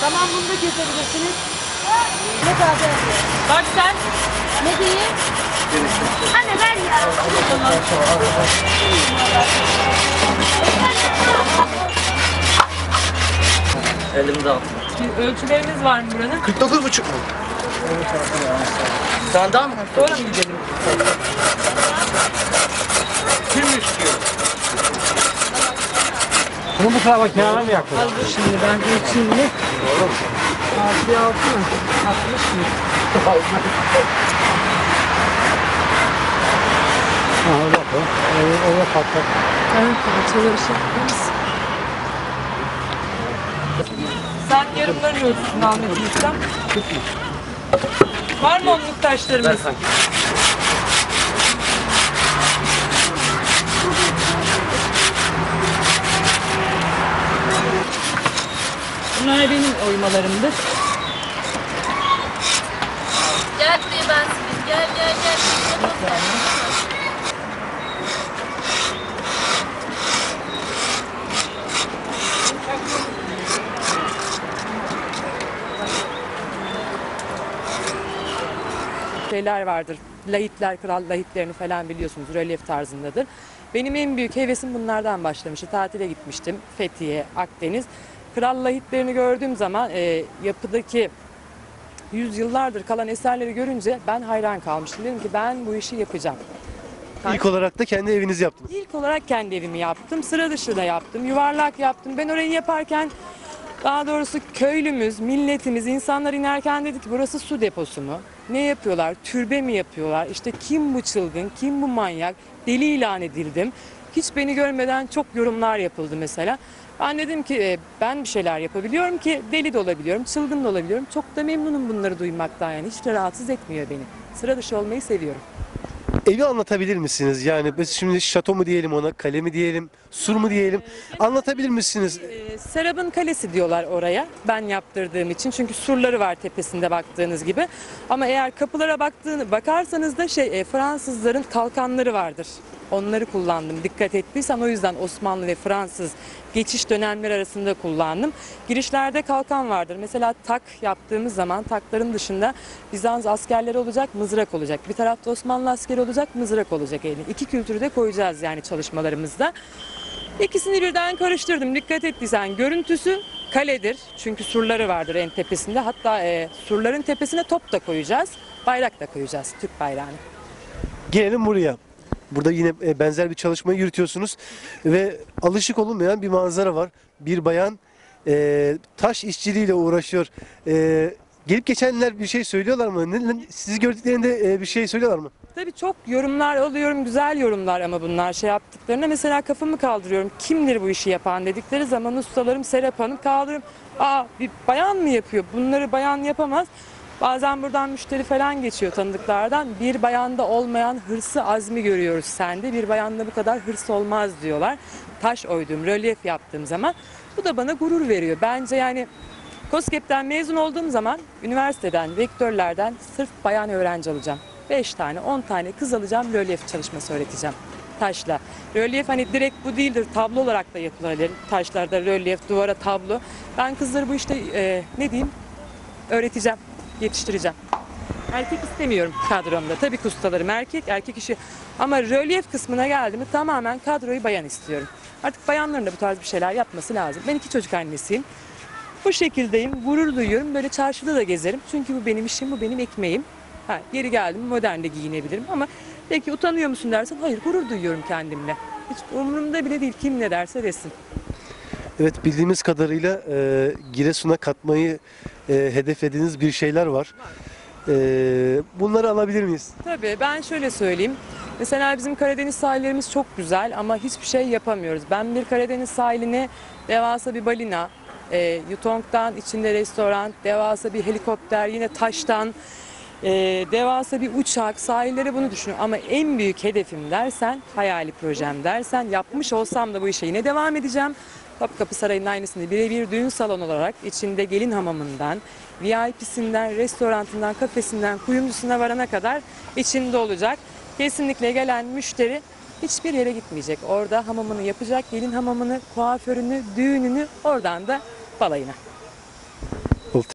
kesebilirsiniz? Ne kadar yapıyor? Bak sen. Ne diyeyim? Anne ver ya. Elimde al. Bir ölçülerimiz var mı buranın? 49 buçuk mu? Sen daha mı? Sonra mı gidelim? Kim istiyor? Bunu bu tarafa kenara mı yakın? Az dur şimdi ben ölçeyim mi? Altı altı mı? 60 mı? Ha bak o. O, o patlar. Evet, parçaları şey yaparız. Sen yarımların ölçüsünü almak istiyorsan. Var mı onluk taşlarımız? Ver Bunlar benim oymalarımdır. Gel buraya ben sileyim. Gel gel gel. şeyler vardır. Lahitler, kral lahitlerini falan biliyorsunuz. Rölyef tarzındadır. Benim en büyük hevesim bunlardan başlamıştı. Tatile gitmiştim. Fethiye, Akdeniz. Kral lahitlerini gördüğüm zaman e, yapıdaki yüzyıllardır kalan eserleri görünce ben hayran kalmıştım. Dedim ki ben bu işi yapacağım. İlk olarak da kendi evinizi yaptınız. İlk olarak kendi evimi yaptım. Sıra dışı da yaptım. Yuvarlak yaptım. Ben orayı yaparken daha doğrusu köylümüz, milletimiz, insanlar inerken dedi ki burası su deposu mu? Ne yapıyorlar? Türbe mi yapıyorlar? İşte kim bu çılgın, kim bu manyak? Deli ilan edildim. Hiç beni görmeden çok yorumlar yapıldı mesela. Ben dedim ki e, ben bir şeyler yapabiliyorum ki deli de olabiliyorum, çılgın da olabiliyorum. Çok da memnunum bunları duymaktan yani. Hiç de rahatsız etmiyor beni. Sıra dışı olmayı seviyorum. Evi anlatabilir misiniz? Yani biz şimdi şato mu diyelim ona, kale mi diyelim, sur mu diyelim? Anlatabilir misiniz? Serap'ın kalesi diyorlar oraya. Ben yaptırdığım için. Çünkü surları var tepesinde baktığınız gibi. Ama eğer kapılara baktığını bakarsanız da şey e, Fransızların kalkanları vardır. Onları kullandım. Dikkat ettiysen o yüzden Osmanlı ve Fransız geçiş dönemleri arasında kullandım. Girişlerde kalkan vardır. Mesela tak yaptığımız zaman takların dışında Bizans askerleri olacak, mızrak olacak. Bir tarafta Osmanlı askeri olacak, mızrak olacak eline. İki kültürü de koyacağız yani çalışmalarımızda. İkisini birden karıştırdım. Dikkat ettiysen görüntüsü kaledir. Çünkü surları vardır en tepesinde. Hatta e, surların tepesine top da koyacağız. Bayrak da koyacağız. Türk bayrağını. Gelelim buraya. Burada yine e, benzer bir çalışmayı yürütüyorsunuz ve alışık olunmayan bir manzara var. Bir bayan e, taş işçiliğiyle uğraşıyor. E, gelip geçenler bir şey söylüyorlar mı? Sizi gördüklerinde e, bir şey söylüyorlar mı? Tabii çok yorumlar alıyorum. Güzel yorumlar ama bunlar şey yaptıklarına. Mesela kafamı kaldırıyorum. Kimdir bu işi yapan dedikleri zaman ustalarım Serap Hanım kaldırıyorum. Aa bir bayan mı yapıyor? Bunları bayan yapamaz. Bazen buradan müşteri falan geçiyor tanıdıklardan. Bir bayanda olmayan hırsı azmi görüyoruz sende. Bir bayanda bu kadar hırs olmaz diyorlar. Taş oydum, rölyef yaptığım zaman. Bu da bana gurur veriyor. Bence yani COSGAP'ten mezun olduğum zaman üniversiteden, vektörlerden sırf bayan öğrenci alacağım. 5 tane, 10 tane kız alacağım, rölyef çalışması öğreteceğim taşla. Rölyef hani direkt bu değildir, tablo olarak da yapılabilir. Taşlarda rölyef, duvara tablo. Ben kızları bu işte e, ne diyeyim öğreteceğim, yetiştireceğim. Erkek istemiyorum kadromda. Tabii ki ustalarım erkek, erkek işi. Ama rölyef kısmına geldi mi tamamen kadroyu bayan istiyorum. Artık bayanların da bu tarz bir şeyler yapması lazım. Ben iki çocuk annesiyim. Bu şekildeyim, gurur duyuyorum. Böyle çarşıda da gezerim. Çünkü bu benim işim, bu benim ekmeğim. Ha, geri geldim, modern de giyinebilirim ama peki utanıyor musun dersen hayır gurur duyuyorum kendimle. Hiç umurumda bile değil kim ne derse desin. Evet bildiğimiz kadarıyla e, Giresun'a katmayı e, hedeflediğiniz bir şeyler var. E, bunları alabilir miyiz? Tabii ben şöyle söyleyeyim. Mesela bizim Karadeniz sahillerimiz çok güzel ama hiçbir şey yapamıyoruz. Ben bir Karadeniz sahiline devasa bir balina, e, Yutong'dan içinde restoran, devasa bir helikopter, yine taştan, e, devasa bir uçak, sahillere bunu düşünüyorum. Ama en büyük hedefim dersen, hayali projem dersen, yapmış olsam da bu işe yine devam edeceğim. Topkapı Sarayı'nın aynısını birebir düğün salonu olarak içinde gelin hamamından, VIP'sinden, restoranından, kafesinden, kuyumcusuna varana kadar içinde olacak. Kesinlikle gelen müşteri hiçbir yere gitmeyecek. Orada hamamını yapacak, gelin hamamını, kuaförünü, düğününü oradan da pa'